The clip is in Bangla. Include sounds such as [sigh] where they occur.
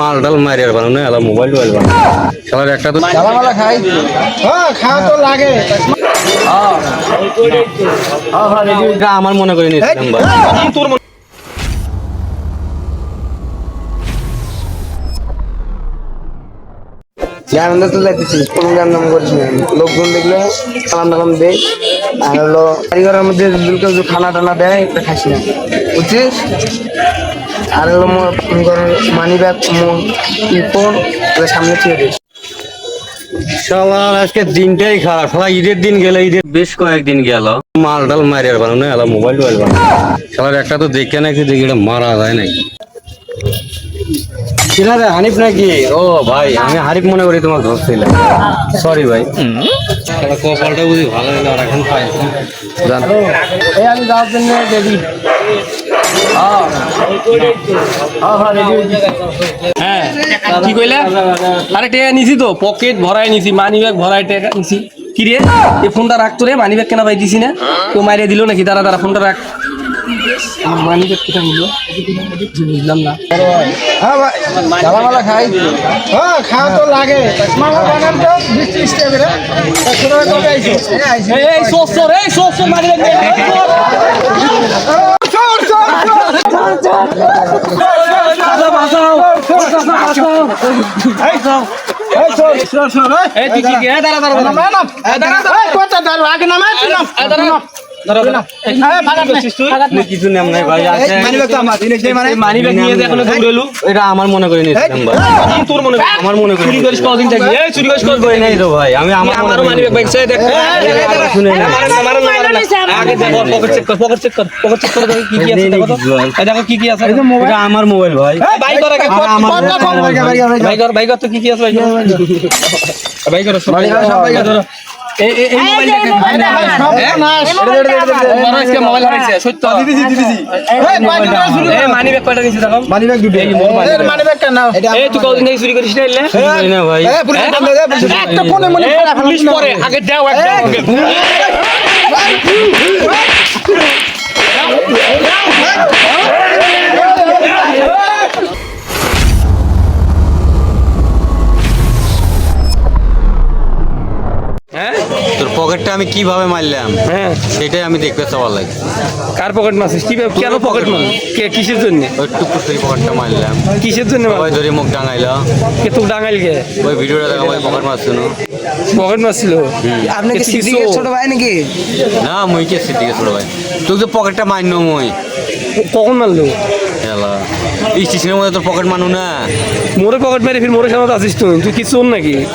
মাল ডাল মারি আর বানানো এলা মোবাইল টোবাইল বানানো। শালার একটা তো মালা খাই। হ্যাঁ খাওয়া তো লাগে। আমার মনে করি ভাই তো লাগতেছি কোনো গান নাম করছি না লোকজন দেখলে সালাম টালাম দেয়। আর হলো কারিগরের মধ্যে কেউ খানা টানা দেয় এটা খাসি না বুঝছিস? আর হলো মানি ব্যাগ ফোন সামনে ছেড়ে দিস। শালার, আজকে দিনটাই খারাপ। শালা, ঈদের দিন গেলে ঈদের বেশ কয়েকদিন গেল। মাল ডাল মারি আর বানানো এলা মোবাইল টোবাইল বানানো শালার একটা তো দেখে নাকি দেখি, এটা মারা যায় নাকি? রে হানিফ নাকি? ও ভাই আমি হারিফ মনে করি তোমাকে ধরছিলাম সরি ভাই। কপালটা বুঝি ভালো হলো আর এখন পাই। জান। এই আমি যাওয়ার জন্য রেডি হ্যাঁ। কি কইলে? আরে টেকা নিছি তো পকেট ভরাই নিছি মানি ব্যাগ ভরাই টেকা নিছি। কি রে? এই ফোনটা রাখতো রে মানি ব্যাগ কেনা পাই দিছি না। তো মারিয়ে দিল নাকি? তারা তারা ফোনটা রাখ। মানি কোথায় নিল বুঝলাম না হ্যাঁ ভাই জ্বালা মালা খাই হ্যাঁ খাওয়া তো লাগে মামা বানান তো বৃষ্টি স্টেপে রে ছোট কবে আইছো এই এই সোস সোর এই সোস সোর মানি ব্যাগ এই তুই কি এ দাঁড়া দাঁড়া দাঁড়া আগে নামা কিছু মানি আমার মনে করে মনে হয়? আমার মনে করে আমি আমার মনে মানি বাইক আমার মোবাইল ভাই বাই কর আগে আর আমার বাই কর বাই কর তো কি কি আছে বাই কর মানি মানি মানি মানি মনে আগে দাও পকেটটা আমি কীভাবে মারলাম হ্যাঁ। সেটাই আমি দেখতে চাওয়ার লাগে। কার পকেট মারছিস? কি কেন পকেট মার কে কিসের জন্য? ওই টুকুর করে পকেটটা মারলাম। কিসের জন্য সবাই ধরে মুখ ডাঙাইল। কে তুই ডাঙাইল কে? ওই ভিডিওটা দেখা ভাই পকেট মারছিল। পকেট মারছিল? আপনি কি সিদ্দিকের ছোট ভাই নাকি? না মুই কে সিদ্দিকে ছোট ভাই? তুই তো পকেটটা মারনো মুই। কখন মারলো? হেলা। স্টেশনের মধ্যে তোর পকেট মানু না। মোরে পকেট মেরে ফির মোরে সামনে আসিস তুই। তুই কিছু নাকি? [laughs]